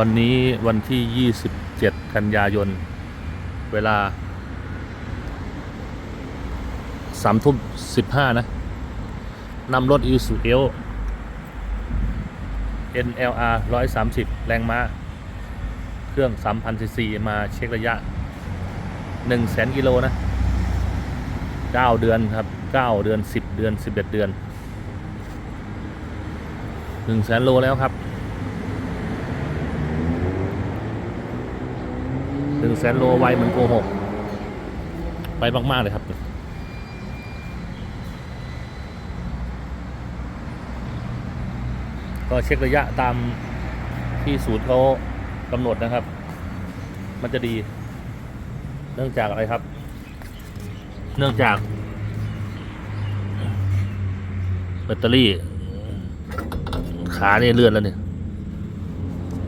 วันนี้วันที่ 27 กันยายน เวลาสามทุ่มสิบห้านะนำรถอีซูเอล NLR 130 แรงม้า เครื่อง 3,000ซีซีมาเช็คระยะ 100,000กิโลนะ 9 เดือนครับ 9 เดือน 10 เดือน 11 เดือน 100,000โลแล้วครับ 100,000โลไวเหมือนโกหกไปมาก ๆ เลยครับ ก็เช็คระยะตามที่ศูนย์เขากำหนดนะครับ มันจะดี เนื่องจากอะไรครับ เนื่องจากแบตเตอรี่ ขาเนี่ยเลื่อนแล้วเนี่ย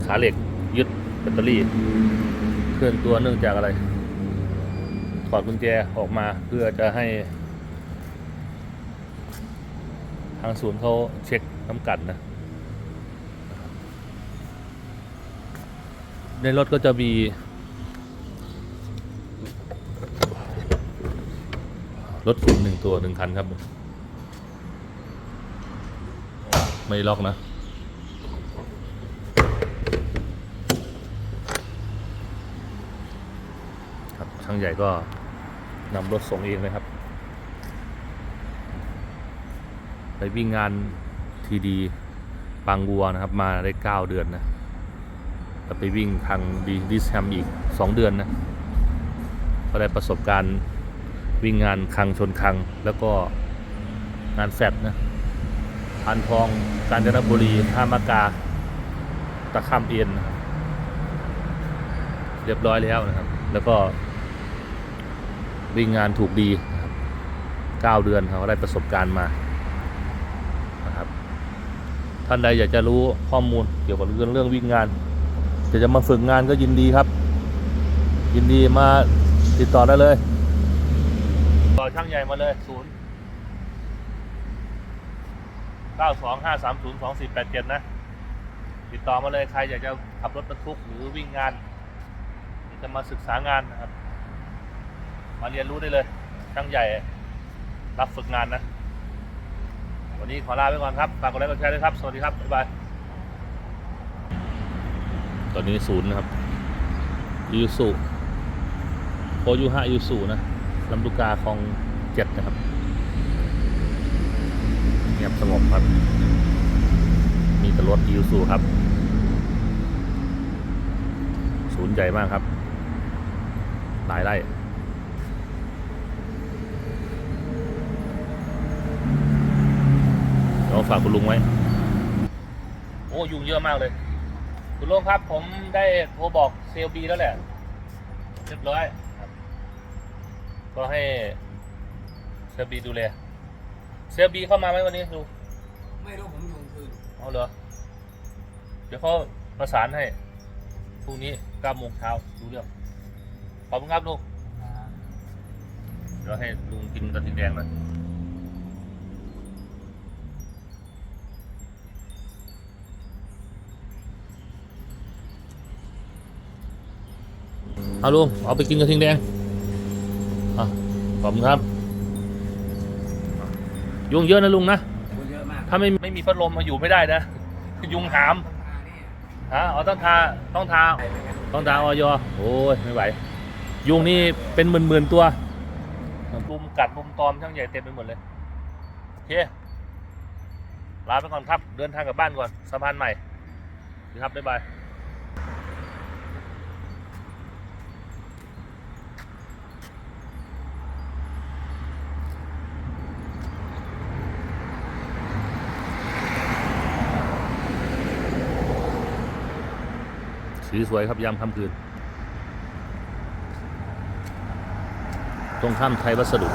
ขาเหล็กยึดแบตเตอรี่ เคลื่อนตัวเนื่องจากอะไร ถอดกุญแจออกมาเพื่อจะให้ ทางศูนย์เขาเช็คน้ำกัดนะ ในรถก็จะมี รถคุณหนึ่งตัวหนึ่งคันครับ ไม่ล็อกนะ ครับช่างใหญ่ก็นำรถส่งเองเลยครับ ไปวิ่งงานทีดีบางวัวนะครับ มาได้ 9 เดือนนะแล้วไปวิ่งทางดีดิสแฮมอีก 2 เดือนนะ ก็ได้ประสบการณ์วิ่งงานคังชนคัง แล้วก็งานแฟดนะพันทองกาญจนบุรีท่ามากา ตะค่ำเอ็นนเรียบร้อยแล้วนะครับ แล้วก็ วิ่งงานถูกดีนะครับ9เดือนเขาได้ประสบการณ์มานะครับท่านใดอยากจะรู้ข้อมูลเกี่ยวกับเรื่องเรื่องวิ่งงานจะจะมาฝึกงานก็ยินดีครับ ยินดีมาติดต่อได้เลยต่อช่างใหญ่มาเลยศูนย์เก้าสองห้าสามศูนย์สองสี่แปดเจ็ดนะ ติดต่อมาเลยใครอยากจะขับรถบรรทุกหรือวิ่งงานจะมาศึกษางานนะครับ มาเรียนรู้ได้เลย ช่างใหญ่รับฝึกงานนะ วันนี้ขอลาไปก่อนครับ ฝากกดไลค์กดแชร์ด้วยครับ สวัสดีครับ บ๊ายบาย ตอนนี้ศูนย์นะครับยูสุโคยูห้ายูสุนะลำลูกกาคลองเจ็ดนะครับ เงียบสงบครับ มีแต่รถยูสุครับ ศูนย์ใหญ่มากครับ หลายไร่ เรา ฝากคุณลุงไว้ โอ้ยุงเยอะมากเลย คุณลุงครับ ผมได้โทรบอกเซลบีแล้วแหละเรียบร้อยครับก็ให้เซลบีดูแลเซลบีเข้ามาไหมวันนี้ดูไม่รู้ผมยุงคืนเอาเหรอเดี๋ยวเขาประสานให้พรุ่งนี้เก้าโมงเช้าดูเรื่องขอบคุณครับลุงเดี๋ยวให้ลุงกินกระทิงแดงหน่อย เอาลุงเอาไปกินกระทิงแดงอะขอบคุณครับ ยุงเยอะนะลุงนะคนเยอะมากถ้าไม่ไม่มีพัดลมมาอยู่ไม่ได้นะ ยุงหามอ่านี่ฮะอ๋อต้องทาต้องทาไปไปกันต้องทาออยโอ้ยไม่ไหว ยุงนี่เป็นหมื่นๆตัวรุมกัดรุมตอมช่างใหญ่เต็มไปหมดเลยโอเคลาไปก่อนครับ เดินทางกลับบ้านก่อนสะพานใหม่สวัสดีครับบ๊ายบาย สีสวยครับยามค่ำคืน ตรงข้ามไทยวัสดุ